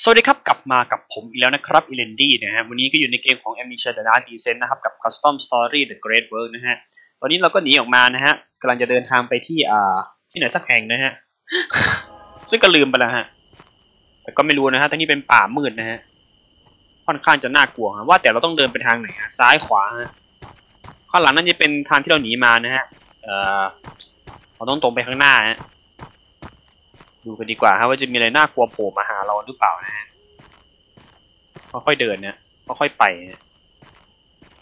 สวัสดีครับ กลับมากับผมอีกแล้วนะครับอีเลนดี้นะฮะวันนี้ก็อยู่ในเกมของ Amnesia The Dark Descent นะครับ กับ Custom Story The Great Work นะฮะ ตอนนี้เราก็หนีออกมานะฮะกำลังจะเดินทางไปที่อ่าที่ไหนสักแห่งนะฮะ ซึ่งก็ลืมไปแล้วฮะ แต่ก็ไม่รู้นะฮะตอนนี้เป็นป่ามืดนะฮะ ค่อนข้างจะน่ากลัวฮะว่าแต่เราต้องเดินไปทางไหนฮะซ้ายขวาฮะข้างหลังนั่นจะเป็นทางที่เราหนีมานะฮะเอ่อเราต้องตรงไปข้างหน้าฮะ ดูกันดีกว่าฮะว่าจะมีอะไรน่ากลัวโผล่มาหาเราหรือเปล่านะฮะค่อยๆเดินเนี่ยค่อยๆไปเนี่ย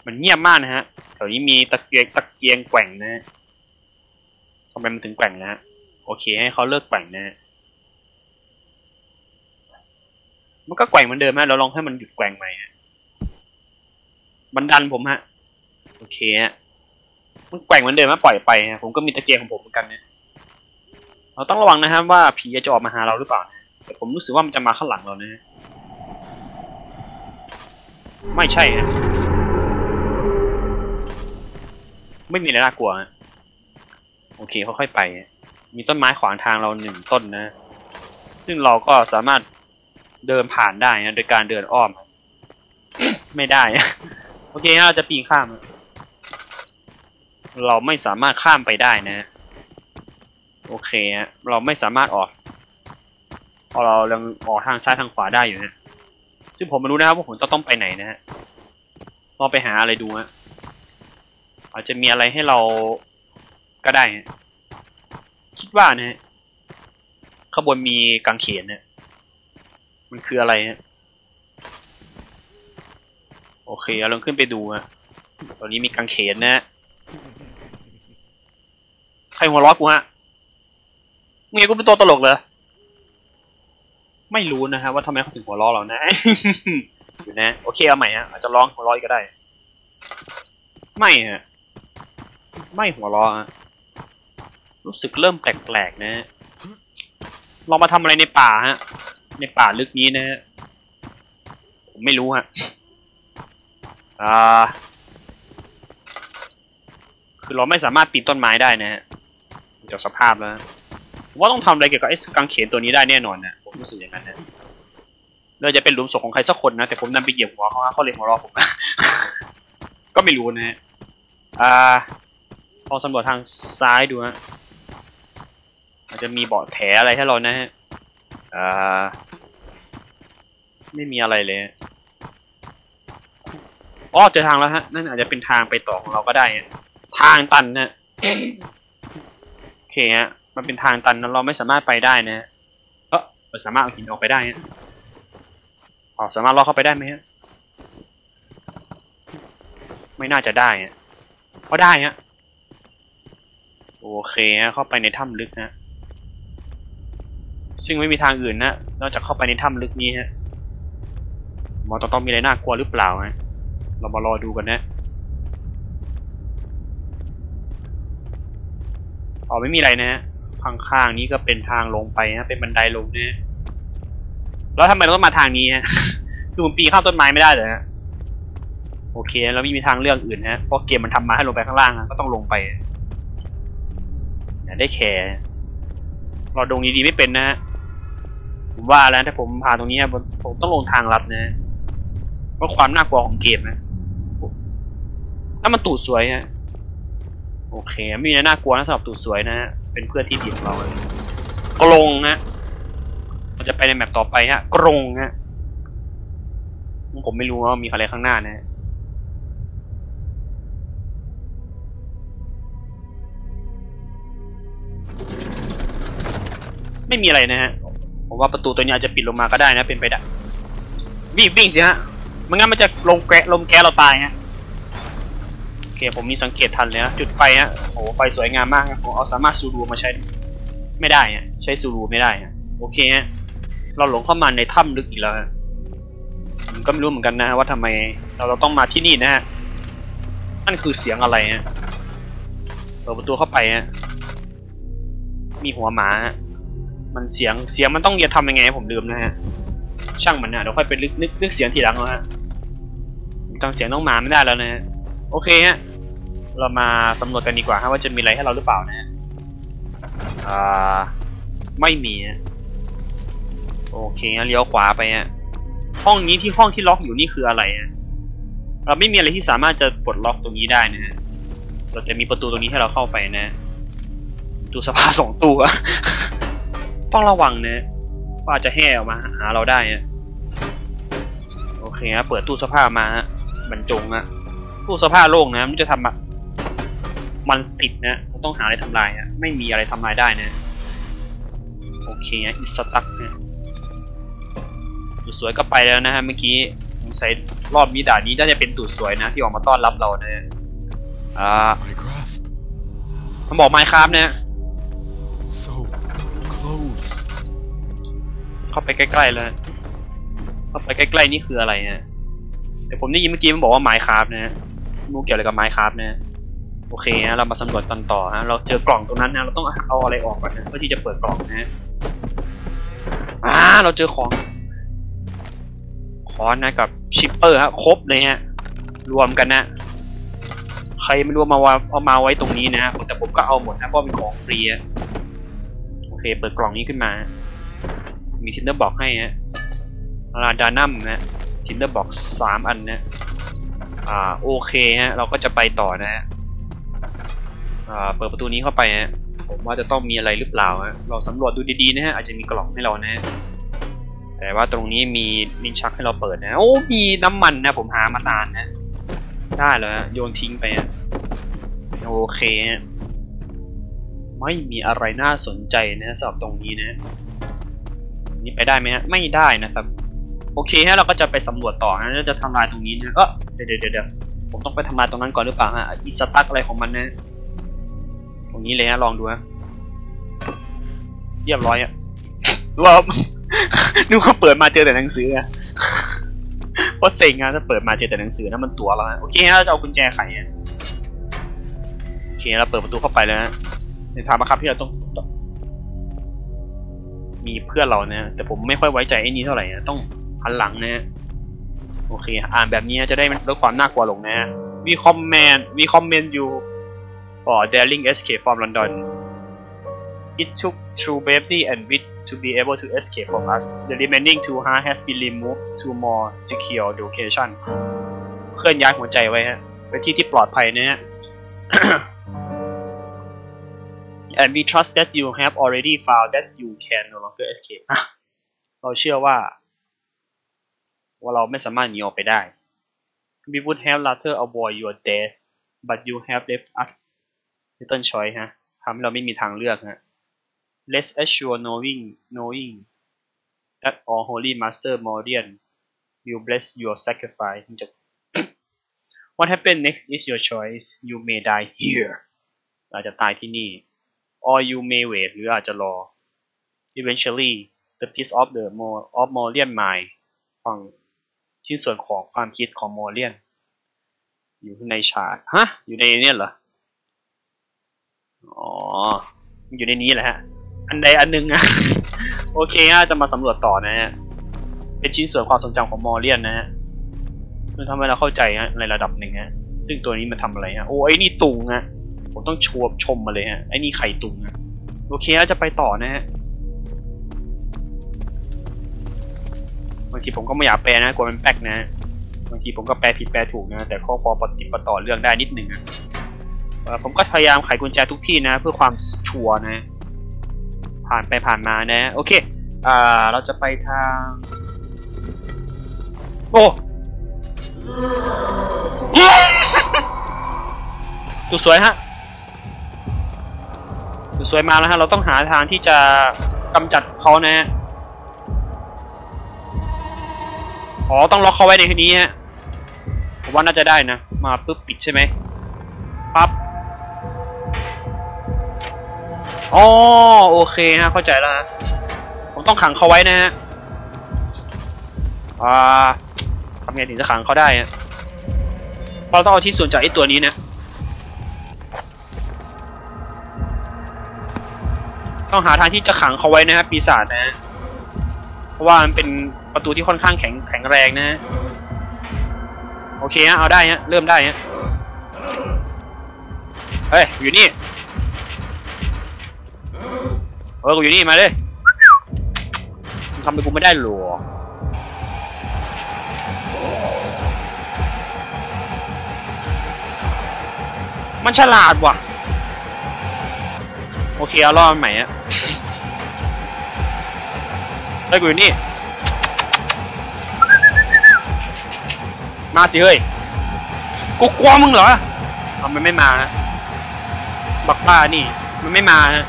มันเงียบมากนะฮะแถวนี้มีตะเกียงตะเกียงแกว่งนะฮะทำไมมันถึงแกว่งนะฮะโอเคให้เขาเลิกแกว่งนะฮะมันก็แกว่งเหมือนเดิมนะเราลองให้มันหยุดแกว่งใหม่ฮะมันดันผมฮะโอเคฮะมันแกว่งเหมือนเดิมนะปล่อยไปฮะผมก็มีตะเกียงของผมเหมือนกันเนี่ย เราต้องระวังนะครับว่าผีจะออกมาหาเราหรือเปล่านะแต่ผมรู้สึกว่ามันจะมาข้างหลังเรานะไม่ใช่ฮะไม่มีอะไรน่ากลัวฮะโอเคค่อยๆไป มีต้นไม้ขวางทางเราหนึ่งต้นนะ ซึ่งเราก็สามารถเดินผ่านได้นะโดยการเดินอ้อม ไม่ได้ โอเคเราจะปีนข้าม เราไม่สามารถข้ามไปได้นะ โอเคฮะเราไม่สามารถออกเพราะเรายังออกทางซ้ายทางขวาได้อยู่นะซึ่งผมไม่รู้นะครับว่าผมจะต้องไปไหนนะฮะลองไปหาอะไรดูฮะอาจจะมีอะไรให้เราก็ได้ฮะคิดว่านะฮะข้างบนมีกางเขนเนี่ยมันคืออะไรฮะโอเคเราลองขึ้นไปดูฮะตอนนี้มีกางเขนนะฮะใครหัวล้อกูฮะ มึงเห็นกูเป็นตัวตลกเหรอ ไม่รู้นะฮะว่าทำไมเขาถึงหัวเราะเรานะ อยู่นะ โอเคเอาใหม่ฮะอาจจะร้องหัวเราะอีกก็ได้ ไม่ฮะ ไม่หัวเราะฮะ รู้สึกเริ่มแปลกๆนะฮะลองมาทำอะไรในป่าฮะ ในป่าลึกนี้นะฮะ ผมไม่รู้ฮะ อ่า คือเราไม่สามารถปีนต้นไม้ได้นะฮะเดี๋ยวสภาพแล้ว ว่าต้องทำอะไรเกี่ยวกับไอ้กางเขนตัวนี้ได้แน่นอนนะผมรู้สึกอย่างนั้นนะเราจะเป็นหลุมศพของใครสักคนนะแต่ผมนำไปเหยียบหัวเขาเขาเลยหัวเราะผม ก็ไม่รู้นะฮะอ่าลองสำรวจทางซ้ายดูฮะอาจจะมีเบาะแผลอะไรให้เรานะฮะอ่าไม่มีอะไรเลยอ๋อเจอทางแล้วฮะนั่นอาจจะเป็นทางไปต่อของเราก็ได้ ทางตันนะโอเคฮะ มันเป็นทางตันเราไม่สามารถไปได้นะเออเราสามารถเอาหินออกไปได้ฮะอ๋อสามารถลอดเข้าไปได้ไหมฮะไม่น่าจะได้ฮะก็ได้ฮะโอเคฮะเข้าไปในถ้ำลึกฮะซึ่งไม่มีทางอื่นนะนอกจากเข้าไปในถ้ำลึกนี้ฮะมอต้องต้องมีอะไรน่ากลัวหรือเปล่าฮะเรามารอดูกันนะอ๋อไม่มีอะไรนะฮะ ข้างๆนี้ก็เป็นทางลงไปฮะเป็นบันไดลงเนี่ยแล้วทำไมเราต้องมาทางนี้ฮะคือผมปีนข้ามต้นไม้ไม่ได้เลยฮะโอเคแล้วไม่มีทางเลือกอื่นฮะเพราะเกมมันทำมาให้ลงไปข้างล่างก็ต้องลงไปอย่าได้แคร์เราดงดีๆไม่เป็นนะฮะผมว่าแล้วถ้าผมผ่านตรงนี้ผมต้องลงทางลัดนะเพราะความน่ากลัวของเกมนะแล้วมันตูดสวยฮะโอเคไม่มีน่ากลัวนะสำหรับตูดสวยนะฮะ เป็นเพื่อนที่ดีของเรากรงนะมันจะไปในแมปต่อไปฮะกรงฮะผมไม่รู้ว่ามีอะไรข้างหน้านะไม่มีอะไรนะฮะผมว่าประตูตัวนี้อาจจะปิดลงมาก็ได้นะเป็นไปได้วิ่งวิ่งสิฮะไม่งั้นมันจะลงแกะลมแก๊สเราตายฮะ เคผมมีสังเกตทันเลยนะจุดไฟฮะโอ้ไฟสวยงามมากผมเอาสามารถซูรูมาใช้ไม่ได้ฮะใช้ซูรูไม่ได้ฮะโอเคฮะเราหลงเข้ามาในถ้ำลึกอีกแล้วฮะผมก็ไม่รู้เหมือนกันนะว่าทำไมเราเราต้องมาที่นี่นะฮะนั่นคือเสียงอะไรฮะเปิดประตูเข้าไปฮะมีหัวหมาฮะมันเสียงเสียงมันต้องจะทำยังไงผมลืมนะฮะช่างมันนะเดี๋ยวค่อยไปนึกนึกนึกเสียงทีหลังนะฮะจำเสียงน้องหมาไม่ได้แล้วนะฮะโอเคฮะ เรามาสำรวจกันดีกว่าฮะว่าจะมีอะไรให้เราหรือเปล่านะอ่าไม่มีโอเคงั้นเลี้ยวขวาไปฮะห้องนี้ที่ห้องที่ล็อกอยู่นี่คืออะไรฮะเราไม่มีอะไรที่สามารถจะปลดล็อกตรงนี้ได้นะฮะเราจะมีประตูตรงนี้ให้เราเข้าไปนะตู้สภาสองตู้อะต้องระวังนะว่าจะแห่ออกมาหาเราได้ฮะโอเคฮะเปิดตู้เสภามาฮะบรรจงฮะตู้เสภาโล่งนะมันจะทำแบบ มันติดนะเราต้องหาอะไรทำลายฮะไม่มีอะไรทำลายได้นะ โอเคฮะอิสตักนะตูดสวยก็ไปแล้วนะฮะเมื่อกี้สงสัยรอบนี้ด่านนี้น่าจะเป็นตูดสวยนะ ที่ออกมาต้อนรับเรานะฮะอ่า My grasp. มันบอกไมค์ครับนะ So close. เข้าไปใกล้ๆแล้วเข้าไปใกล้ๆนี่คืออะไรฮะแต่ผมได้ยินเมื่อกี้มันบอกว่าไมค์ครับนะไม่รู้เกี่ยวอะไรกับไมค์ครับนะ โอเคฮะเรามาสำรวจตอนต่อฮะเราเจอกล่องตรงนั้นนะเราต้องเอาอะไรออกก่อนนะเพื่อที่จะเปิดกล่องนะฮะอ่าเราเจอของคอนนะกับชิปเปอร์ฮะครบเลยฮะรวมกันนะใครไม่รู้มาวาเอามาไว้ตรงนี้นะแต่ผมก็เอาหมดนะเพราะเป็นของฟรีอะโอเค เปิดกล่องนี้ขึ้นมา มีทินเดอร์บอกให้ฮะราดานัมนะทินเดอร์บอกสามอันนะอ่าโอเคฮะเราก็จะไปต่อนะฮะ เปิดประตูนี้เข้าไปฮะผมว่าจะต้องมีอะไรหรือเปล่าฮะเราสำรวจดูดีๆนะฮะอาจจะมีกล่องให้เรานะฮะแต่ว่าตรงนี้มีลิ้นชักให้เราเปิดนะโอ้มีน้ำมันนะผมหามานานนะได้แล้วฮะโยนทิ้งไปฮะโอเคฮะไม่มีอะไรน่าสนใจนะสำหรับตรงนี้นะ นี่ไปได้ไหมฮะไม่ได้นะครับ โอเคฮะเราก็จะไปสำรวจต่อนะจะทำลายตรงนี้นะก็เดี๋ยวเดี๋ยวเดี๋ยวผมต้องไปทำลายตรงนั้นก่อนหรือเปล่าฮะอีสตั๊กอะไรของมันนะ รงนี้เลยฮะลองดูฮะเรียบร้อยอะนึกว่านึกว่าเปิดมาเจอแต่หนังสืออะเพราะเซ็งอะถ้าเปิดมาเจอแต่หนังสือนะมันตัวเราโอเคฮะเราจะเอากุญแจไขฮะโอเคเราเปิดประตูเข้าไปแล้วฮะในทางบังคับที่เราต้องมีเพื่อนเรานะแต่ผมไม่ค่อยไว้ใจไอ้นี้เท่าไหร่นะต้องหันหลังนะโอเค อ่านแบบนี้จะได้ลดความน่ากลัวลงนะ We comment We comment you for daring escape from London It took true bravery and wit to be able to escape from us The remaining two hearts has been removed to more secure location เคลื่อนย้ายหัวใจไว้ฮะไปที่ที่ปลอดภัยนะฮะ and we trust that you have already found that you can no longer escape เราเชื่อว่า ว่าเราไม่สามารถหนีออกไปได้ we would have rather avoid your death but you have left us little choice ฮะทำให้เราไม่มีทางเลือกฮะ let's assure knowing knowing that all holy master Morian will bless your sacrifice what happen next is your choice you may die here อาจจะตายที่นี่ or you may wait หรืออาจจะรอ eventually the piece of the more of Morian mind ฝั่งชิ้นส่วนของความคิดของโมเลียน อยู่ในฉากฮะ อยู่ในเนี่ยเหรอ อ๋อ อยู่ในนี้แหละฮะ อันใดอันหนึ่งอะโอเคฮะจะมาสำรวจต่อนะฮะ เป็นชิ้นส่วนความทรงจำของโมเลียนนะฮะมันทำให้เราเข้าใจฮะในระดับหนึ่งฮะ ซึ่งตัวนี้มันทำอะไรฮะ โอ้ไอ้นี่ตุงฮะ ผมต้องชวบชมมาเลยฮะ ไอ้นี่ไข่ตุงฮะ โอเคฮะจะไปต่อนะฮะบางทีผมก็ไม่อยากแปลนะกลัวมันแป๊กนะบางทีผมก็แปลผิดแปลถูกนะ แต่ข้อพอปฏิดปต่อเรื่องได้นิดหนึ่งอะ ผมก็พยายามไขกุญแจทุกที่นะ เพื่อความชัวร์นะ ผ่านไปผ่านมานะ โอเค อ่า เราจะไปทาง โอ้ดูสวยฮะดูสวยมาแล้วฮะ เราต้องหาทางที่จะกำจัดเขานะฮะ อ๋อ ต้องล็อกเขาไว้ในที่นี้ฮะ ผมว่าน่าจะได้นะ มาปุ๊บปิดใช่ไหม อ๋อโอเคฮะเข้าใจแล้วฮะผมต้องขังเขาไว้นะฮะอ่าทำไงถึงจะขังเขาได้ฮะเราต้องเอาที่ส่วนจากไอ้ตัวนี้นะต้องหาทางที่จะขังเขาไว้นะฮะปีศาจนะฮะเพราะว่ามันเป็นประตูที่ค่อนข้างแข็งแข็งแรงนะฮะโอเคฮะเอาได้ฮะเริ่มได้ฮะเฮ้ยอยู่นี่ เออกูอยู่นี่มาเลยทำไปกูไม่ได้หรอมันฉลาดว่ะ โอเคเอาล่อมันใหม่อะได้กูอยู่นี่ มาสิเฮ้ย กูกลัวมึงเหรอเอามันไม่มาฮะบักบ้านี่ มันไม่มาฮะ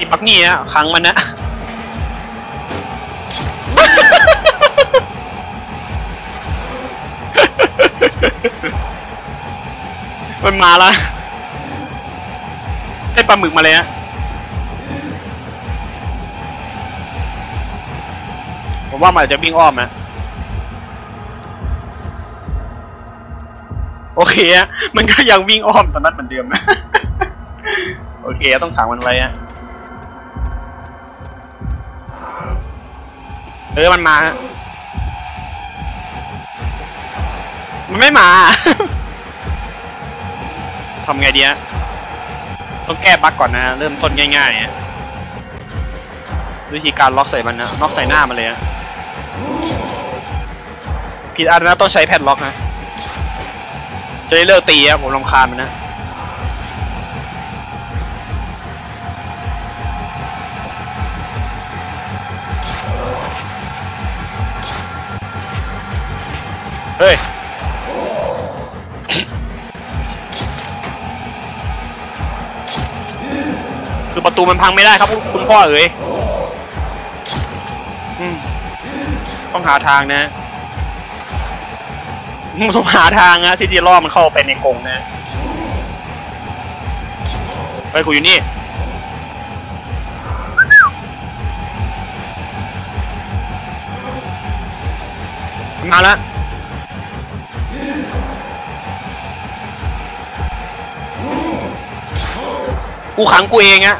อีบักนี่อะขังมันนะมันมาล้วได้ปลาหมึกมาเลยฮะผมว่ามันจะวิ่งอ้อมนะโอเคอะมันก็ยังวิ่งอ้อมตอนนั้นเหมือนเดิมนะ โอเค ต้องขังมันไว้อะ เออมันมาฮะมันไม่มา ทำไงดีฮะต้องแก้บั๊กก่อนนะเริ่มต้นง่ายๆฮะวิธีการล็อกใส่มันนะล็อกใส่หน้ามันเลยฮะผิดอันนะต้องใช้แพดล็อกนะจะได้เลิกตีครับผมรำคาญมันนะ เฮ้ยคือประตูมันพังไม่ได้ครับคุณพ่อเอ๋ยต้องหาทางนะต้องหาทางนะที่จะล่อมันเข้าไปในกรงนะไปกูอยู่นี่มาแล้ว กูขังกูเองอะ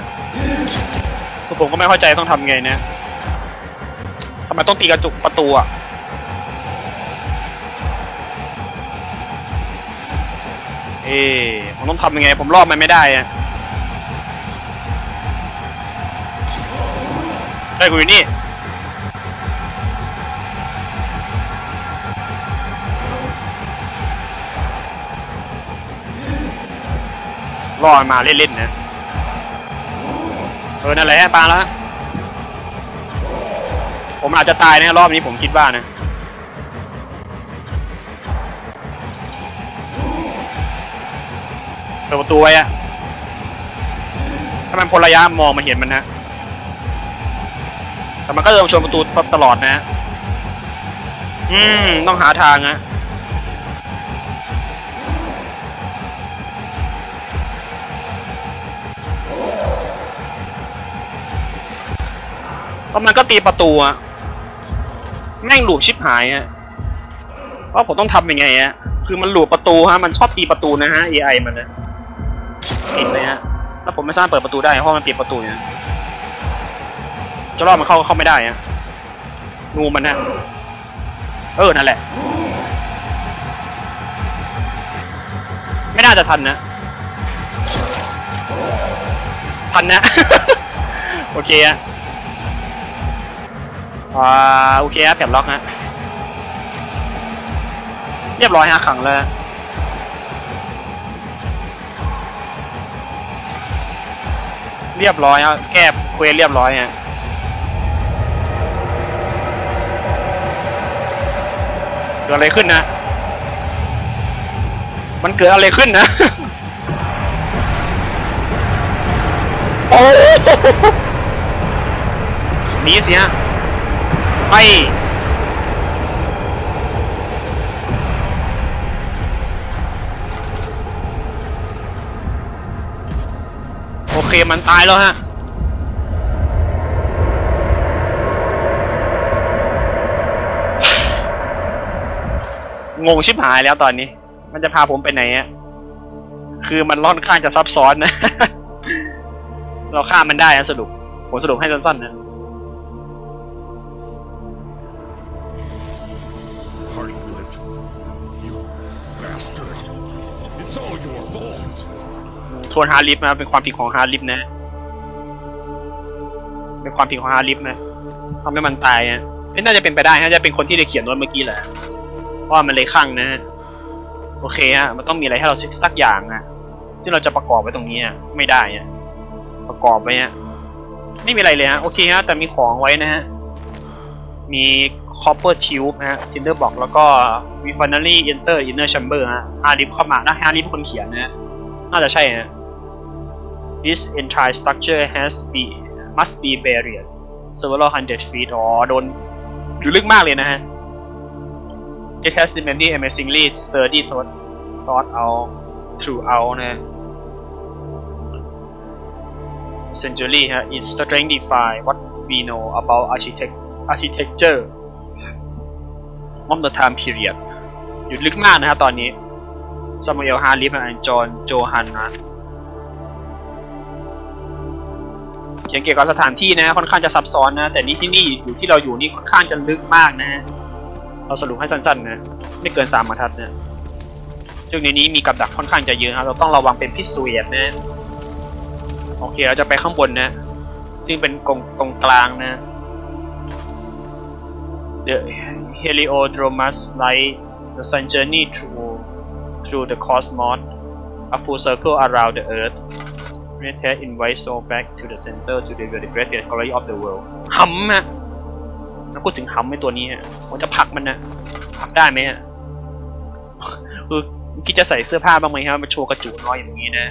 คือผมก็ไม่เข้าใจต้องทำไงเนี่ยทำไมต้องตีกระจุกประตูอะเอ๊ผมต้องทำยังไง ผมรอบมันไม่ได้อะได้กูอยู่นี่รอมาเล่นๆนะ ออนั่นแหละปลาแล้วผมอาจจะตายนะรอบนี้ผมคิดว่านะเปิดประตูไว้อะถ้ามันพลระยะมองมันเห็นมันนะแต่มันก็เดินชนประตูตลอดนะ อืม ต้องหาทางนะ แล้วมันก็ตีประตูอะแม่งหลูบชิบหายอะว่าผมต้องทำยังไงอะคือมันหลูบประตูฮะ มันชอบตีประตูนะฮะ AI มันนะปิดเลยฮะ แล้วผมไม่สามารถเปิดประตูได้เพราะมันปิดประตูเนี่ยจะรอดมันเข้าเข้าไม่ได้ฮะงูมันนะเออนั่นแหละ ไม่น่าจะทันนะ ทันนะ โอเคอะ อ่าโอเคครับแผนล็อกฮะเรียบร้อยฮะขังแล้วเรียบร้อยฮะแก้เควสเรียบร้อยฮะเกิดอะไรขึ้นนะ มันเกิดอะไรขึ้นนะ โอ้หนีสิฮะ ไปโอเคมันตายแล้วฮะงงชิบหายแล้วตอนนี้ มันจะพาผมไปไหนอะคือมันล่อนข้างจะซับซ้อนนะ เราฆ่ามันได้นะสรุป ผมสรุปให้สั้นๆนะ โทนฮาริฟนะเป็นความผิดของฮาริฟนะ เป็นความผิดของฮาริฟนะทำให้มันตายนะไม่น่าจะเป็นไปได้น่าจะเป็นคนที่ได้เขียนโน้ตเมื่อกี้แหละเพราะว่ามันเลยข้างนะโอเคฮะมันต้องมีอะไรให้เราสักอย่างนะซึ่งเราจะประกอบไว้ตรงนี้ไม่ได้อะประกอบไว้ฮะไม่มีอะไรเลยฮะโอเคฮะแต่มีของไว้นะฮะมี copper tube นะฮะ tinder box แล้วก็ we finally enter inner chamber ฮะฮาริฟเข้ามานะฮาริฟเป็นคนเขียนนะฮะน่าจะใช่ฮะ This entire structure has be must be buried several hundred feet อ๋อโดนอยู่ลึกมากเลยนะฮะ It has remained amazingly sturdy thought thought out throughout นะ century ฮะ Its strength defy what we know about architect architecture of the time period อยู่ลึกมากนะครับตอนนี้ซามูเอลฮาริฟและจอห์นโจฮันนะเขียนเกี่ยวกับสถานที่นะค่อนข้างจะซับซ้อนนะ แต่นี่ที่นี่อยู่ที่เราอยู่นี่ค่อนข้างจะลึกมากนะเราสรุปให้สั้นๆนะไม่เกินสามบรรทัดนะซึ่งในนี้มีกับดักค่อนข้างจะเยอะครับเราต้องระวังเป็นพิเศษนะโอเคเราจะไปข้างบนนะ ซึ่งเป็นกรงตรงกลางนะ The Heliodromus light the sun journey through through the cosmos, a full circle around the Earth. Red invite soul back to the center to reveal the greatest glory of the world. หำอะแล้วพูดถึงหำไอ้ตัวนี้ฮะผมจะผลักมันนะผลักได้ไหมฮะคือคิดจะใส่เสื้อผ้าบ้างไหมครับมาโชว์กระจุกน้อยอย่างนี้นะ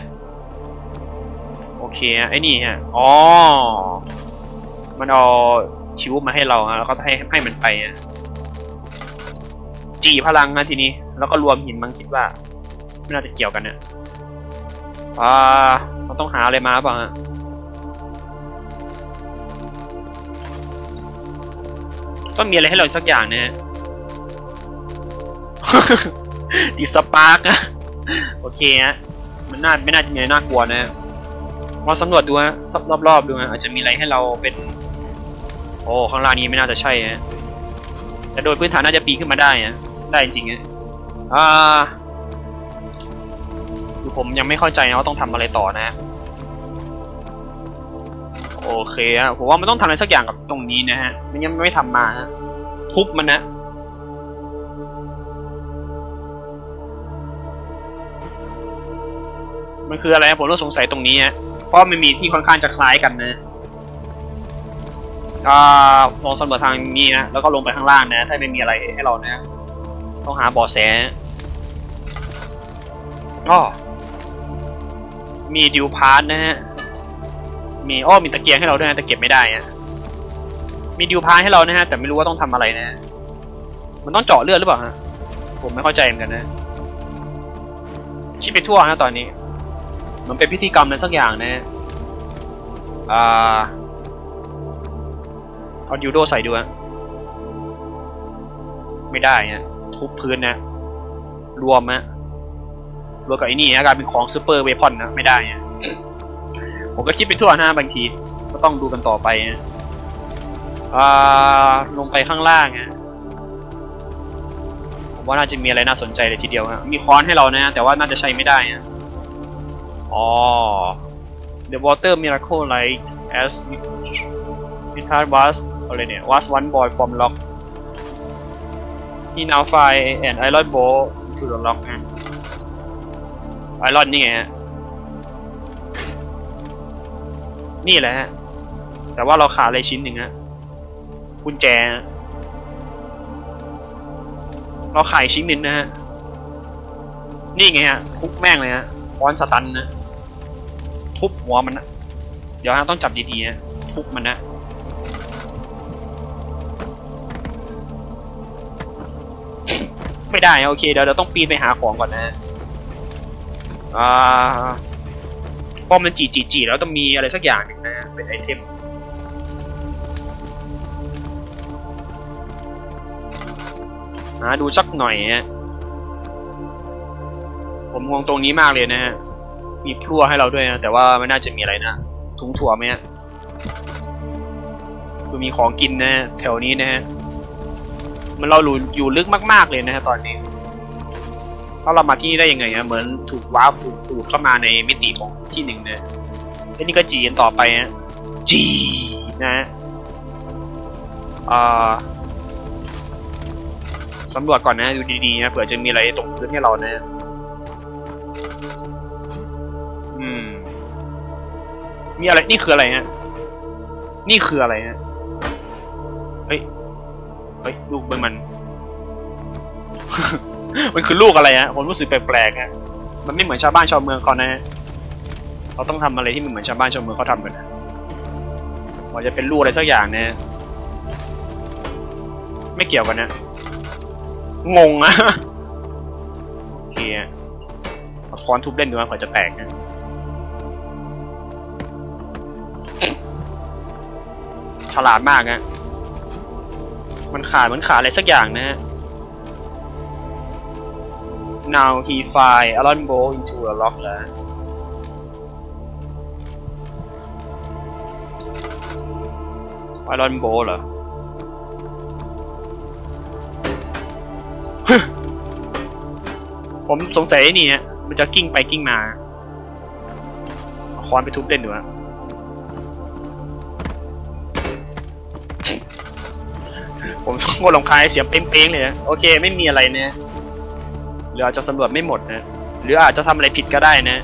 โอเคฮะไอ้นี่ฮะ อ๋อ มันเอาชิวมาให้เราฮะแล้วก็ให้ให้มันไปฮะ จีพลังนะทีนี้ แล้วก็รวมหินมั้งคิดว่า ไม่น่าจะเกี่ยวกันเนี่ยอ่าเราต้องหาอะไรมาเปล่าฮะต้องมีอะไรให้เราสักอย่างนะฮะดีสปาร์กอะโอเคฮะมันน่าไม่น่าจะมีอะไรน่ากลัวนะฮะลองสำรวจดูฮะรอบๆดูฮะอาจจะมีอะไรให้เราเป็น โอ้ข้างล่างนี้ไม่น่าจะใช่ฮะแต่โดยพื้นฐานน่าจะปีนขึ้นมาได้ฮะ ได้จริงๆอะอ่าคือผมยังไม่เข้าใจนะว่าต้องทำอะไรต่อนะ โอเคอะผมว่ามันต้องทำอะไรสักอย่างกับตรงนี้นะฮะมันยังไม่ทำมาฮะทุบมันนะมันคืออะไรผมต้องสงสัยตรงนี้ฮะเพราะมันมีที่ค่อนข้างจะคล้ายกันนะอ่าลองสำรวจทางนี้นะแล้วก็ลงไปข้างล่างนะ ถ้าไม่มีอะไรให้เรานะ ต้องหาเบาะแสก็มีดิวพาร์ทนะฮะ มีอ้อมีตะเกียงให้เราด้วยนะแต่เก็บไม่ได้อะมีดิวพาร์ทให้เรานะฮะ แต่ไม่รู้ว่าต้องทำอะไรนะ มันต้องเจาะเลือดหรือเปล่าฮะ ผมไม่เข้าใจเหมือนกันนะ คิดไปทั่วนะตอนนี้ มันเป็นพิธีกรรมนั้นสักอย่างนะ อ่า เอาดิวโดใส่ดูฮะ ไม่ได้ฮะ ทุบพื้นนะ รวมฮะรวมกับไอ้นี่นะกลายเป็นของซูเปอร์เวพอนนะไม่ได้ฮะผมก็คิดไปทั่วนะบางที ก็ต้องดูกันต่อไปฮะอ่าลงไปข้างล่างฮะผมว่าน่าจะมีอะไรน่าสนใจเลยทีเดียวฮะมีค้อนให้เรานะ แต่ว่าน่าจะใช้ไม่ได้ฮะอ๋อ The water miracle like as it was อะไรเนี่ย was one boy from lock he now find an iron bolt to the lock ฮะไอรอนนี่ไงฮะ นี่แหละฮะ แต่ว่าเราขาดอะไรชิ้นหนึ่งฮะกุญแจ เราขายชิ้นหนึ่งนะฮะ นี่ไงฮะ ทุบแม่งเลยฮะคอนสตันนะ ทุบหัวมันนะ เดี๋ยวฮะต้องจับดีๆฮะทุบมันนะ ไม่ได้โอเคเดี๋ยวเราต้องปีนไปหาของก่อนนะอ่าพอมันจีจีจีแล้วต้องมีอะไรสักอย่างหนึ่งนะเป็นไอเทมหาดูสักหน่อยฮะผมงงตรงนี้มากเลยนะฮะมีพลั่วให้เราด้วยนะแต่ว่าไม่น่าจะมีอะไรนะถุงถั่วไหมฮะคือมีของกินนะฮะแถวนี้นะฮะ มันเราอยู่ลึกมาก ๆเลยนะฮะตอนนี้แล้วเรามาที่นี่ได้ยังไงอะเหมือนถูกว้าร์ปถูกดูดเข้ามาในมิติของที่หนึ่งเนี่ยแล้วนี่ก็จีนต่อไปฮะจีนะฮะอ่าสำรวจก่อนนะดูดีๆนะเผื่อจะมีอะไรตกพื้นให้เรานะอืม มีอะไรนี่คืออะไรฮะนี่คืออะไรฮะเฮ้ย เฮ้ยลูกมันมัน มันคือลูกอะไรฮะผมรู้สึกแปลกๆฮะมันไม่เหมือนชาวบ้านชาวเมืองเขานะเขาต้องทำอะไรที่มันเหมือนชาวบ้านชาวเมืองเขาทำกันนะว่าจะเป็นลูกอะไรสักอย่างนะไม่เกี่ยวกันนะงงอะโอเคอะเอาค้อนทุบเล่นดูนะกว่าจะแตกนะฉลาดมากนะ มันขาดเหมือนขาดอะไรสักอย่างนะฮะ now he fire Alan Bow into a lock แล้ว Alan Bow เหรอผมสงสัยไอ้นี่ฮะมันจะกิ้งไปกิ้งมาเอาค้อนไปทุบเล่นดูฮะ ผมโง่ลงคายเสียงเป้งๆเลยนะโอเคไม่มีอะไรนี่ยหรืออาจจะสำรวจไม่หมดนะหรืออาจจะทำอะไรผิดก็ได้นะ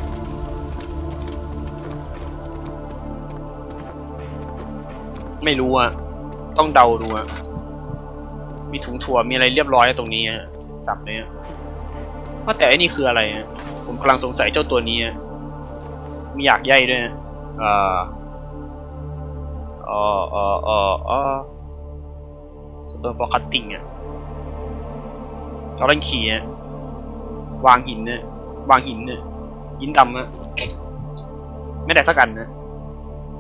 ไม่รู้อะต้องเดาดูอะมีถุงถั่วมีอะไรเรียบร้อยตรงนี้สับเนี่ยว่าแต่ไอ้นี่คืออะไรผมกำลังสงสัยเจ้าตัวนี้มีอยากใยด้วยอ่อเอ่ออ่ออ่ออ่อ ตัวฟอคัตติ้งอะจอรันขี่อะวางหินเนี่ยวางหินเนี่ยหินดำอะไม่ได้สักอันนะ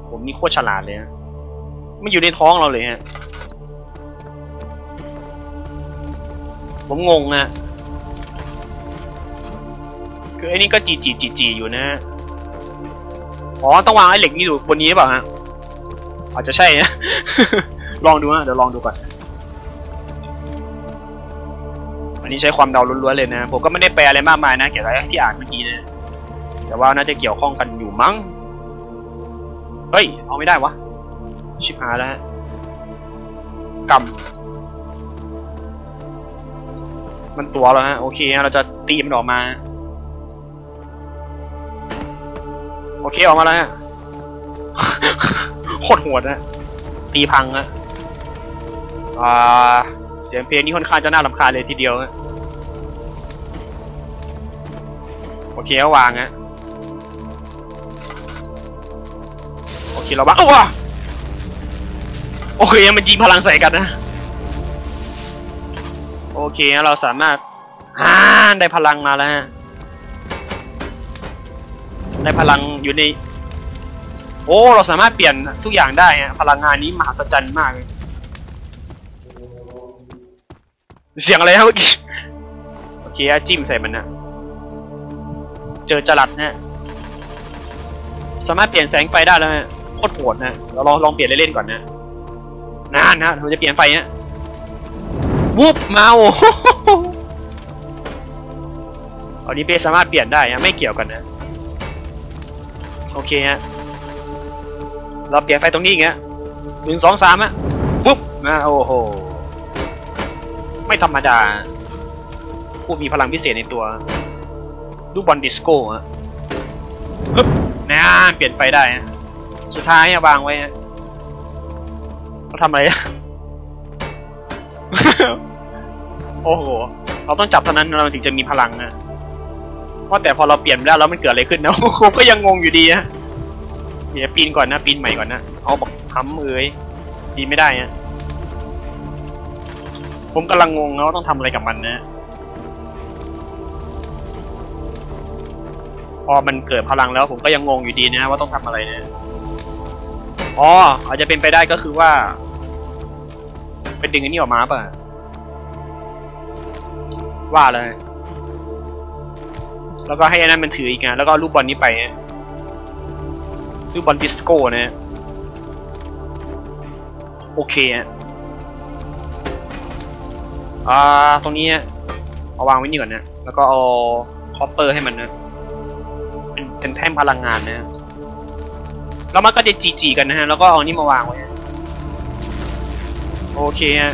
ผมนี่โคตรฉลาดเลยฮะไม่อยู่ในท้องเราเลยฮะผมงงนะคือไอ้นี่ก็จีจีจีจีอยู่นะอ๋อต้องวางไอ้เหล็กนี่อยู่บนนี้เปล่าฮะอาจจะใช่นะ ลองดูนะเดี๋ยวลองดูก่อน อันนี้ใช้ความเดาล้วนๆเลยนะ ผมก็ไม่ได้แปลอะไรมากมายนะ เกี่ยวกับที่อ่านเมื่อกี้นะแต่ว่าน่าจะเกี่ยวข้องกันอยู่มั้ง เฮ้ย เอาไม่ได้วะ ชิบหายแล้วฮะกำมันตัวแล้วฮะ โอเคเราจะตีมันออกมา โอเคออกมาแล้วฮะ โคตรโหดนะ ตีพังอะอ่า เสียงเพลงนี่ค่อนข้างจะน่ารำคาญเลยทีเดียวฮะโอเคก็วางฮะโอเคเราวางอ้าวโอเคมันยิงพลังใส่กันนะโอเคเราสามารถอ่าได้พลังมาแล้วฮะได้พลังอยู่ในโอ้เราสามารถเปลี่ยนทุกอย่างได้ฮะพลังงานนี้มหัศจรรย์มากเลย เสียงอะไรครับเมื่อกี้โอเคอะจิ้มใส่มันนะเจอจรัดนะสามารถเปลี่ยนแสงไฟได้แล้วฮะโคตรโหดนะเราลองลองเปลี่ยนเล่นๆก่อนนะนานนะเราจะเปลี่ยนไฟเนี้ยวูบมาโอ้โหอันนี้เปสามารถเปลี่ยนได้ฮะไม่เกี่ยวกันนะโอเคฮะเราเปลี่ยนไฟตรงนี้อย่างเงี้ยหนึ่งสองสามอะปุ๊บนะโอ้โห ไม่ธรรมดา ผู้มีพลังพิเศษในตัว ลูกบอลดิสโก้ฮะฮึบนะเปลี่ยนไฟได้ สุดท้ายอะวางไว้เขาทำอะไรโอ้โห เราต้องจับเท่านั้นเราถึงจะมีพลังนะว่าแต่พอเราเปลี่ยนแล้วแล้วมันเกิดอะไรขึ้นนะผมก็ยังงงอยู่ดีฮะเดี๋ยวปีนก่อนนะ ปีนใหม่ก่อนนะ เอาบอกทำเอ้ยปีนไม่ได้ฮะ ผมกำลังงงนะว่าต้องทำอะไรกับมันนะพอมันเกิดพลังแล้วผมก็ยังงงอยู่ดีนะว่าต้องทำอะไรเนะอ๋ออาจจะเป็นไปได้ก็คือว่าเป็นดึงอันนี้ออกมาป่ะ ว่าเลย แล้วก็ให้อันนั้นมันถืออีกนะแล้วก็ลูกบอลนี้ไปนะลูกบอลดิสโก้นะโอเคอะ อ่า ตรงนี้เอาวางไว้นี่ก่อนนะ แล้วก็เอาคอปเปอร์ให้มันนะ เป็นเป็นแท่งพลังงานนะ แล้วมันก็จะจีจีกันนะฮะ แล้วก็เอานี่มาวางไว้ โอเคฮะ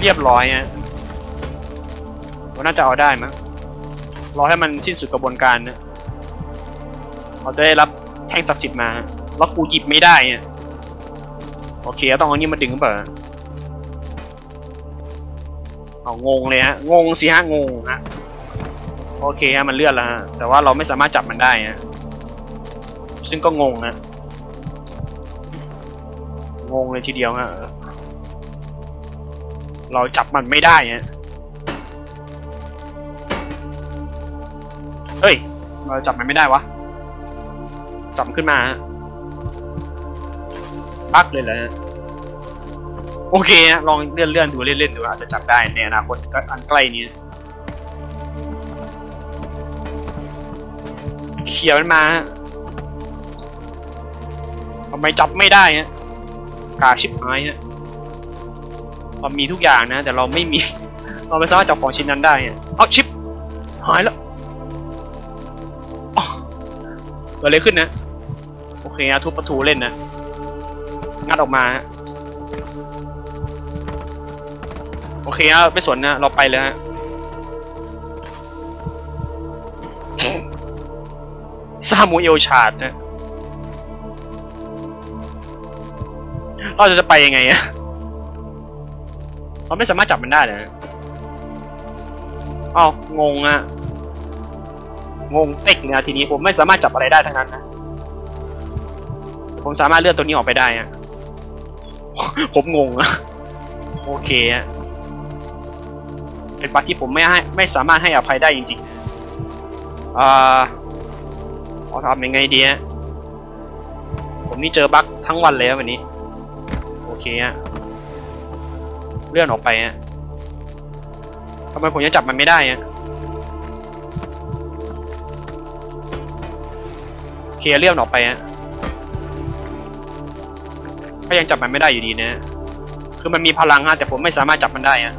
เรียบร้อยฮะว่าน่าจะเอาได้มั้งรอให้มันสิ้นสุดกระบวนการนะเราจะได้รับแท่งศักดิ์สิทธิ์มา แล้วกูหยิบไม่ได้เนี่ย โอเคต้องเอานี่มาดึงเปล่าเอางงเลยฮะ งงสิฮะ งงฮะ โอเคฮะ มันเลื่อนแล้วฮะ แต่ว่าเราไม่สามารถจับมันได้ฮะ ซึ่งก็งงนะ งงเลยทีเดียวฮะ เราจับมันไม่ได้ฮะ เฮ้ย เราจับมันไม่ได้วะ จับมันขึ้นมาฮะ บักเลยเหรอฮะโอเคฮะลองเลื่อนเลื่อนดูเล่นๆดูอาจจะจับได้ในอนาคตก็อันใกล้นี้เขี่ยมันมาฮะทำไมจับไม่ได้ฮะกาชิบหายฮะเรามีทุกอย่างนะ แต่เราไม่มี เราไม่สามารถจับของชิ้นนั้นได้ฮะเอาชิปหายแล้วอ๋อเกิดอะไรขึ้นนะ โอเคฮะทุบประตูเล่นนะ งัดออกมาฮะโอเคฮะไม่สนนะเราไปเลยฮะซามูเอลชาดนะเราจะไปยังไงอะเราไม่สามารถจับมันได้เลยอ้าวงงอะงงเต็กเลยนะทีนี้ผมไม่สามารถจับอะไรได้ทั้งนั้นนะผมสามารถเลื่อนตัวนี้ออกไปได้อะ ผมงงอะโอเคอะเป็นปักที่ผมไม่ให้ไม่สามารถให้อภัยได้จริงๆอ่าเอาทำยังไงดีฮะผมนี่เจอบั๊กทั้งวันเลยวันนี้ โอเคฮะเลื่อนออกไปฮะทำไมผมยังจับมันไม่ได้ฮะโอเคเลื่อนออกไปฮะ ก็ยังจับมันไม่ได้อยู่ดีนะ คือมันมีพลังฮะแต่ผมไม่สามารถจับมันได้ฮะ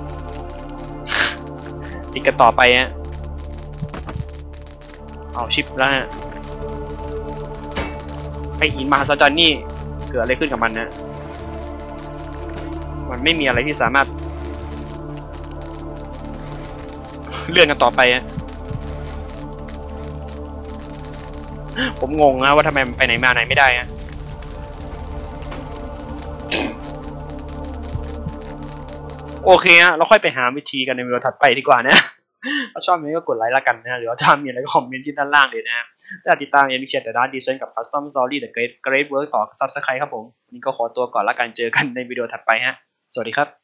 ติดกันต่อไปฮะเอาชิปแล้วฮะไอหินมหัศจรรย์นี่เกิดอะไรขึ้นกับมันนะ มันไม่มีอะไรที่สามารถ เลื่อนกันต่อไปฮะผมงงนะว่าทำไมมันไปไหนมาไหนไม่ได้ฮะ โอเคฮะเราค่อยไปหาวิธีกันในวิดีโอถัดไปดีกว่านะถ้าชอบนี้ก็กดไลค์แล้วกันนะหรือว่าถ้ามีอะไรก็คอมเมนต์ที่ด้านล่างเลยนะถ้าติดตามเอ็มเชียร์แต่ด้านดีไซน์กับ Custom Story The Great Great Work ต่อ Subscribe ครับผมวันนี้ก็ขอตัวก่อนแล้วกันเจอกันในวิดีโอถัดไปฮะ สวัสดีครับ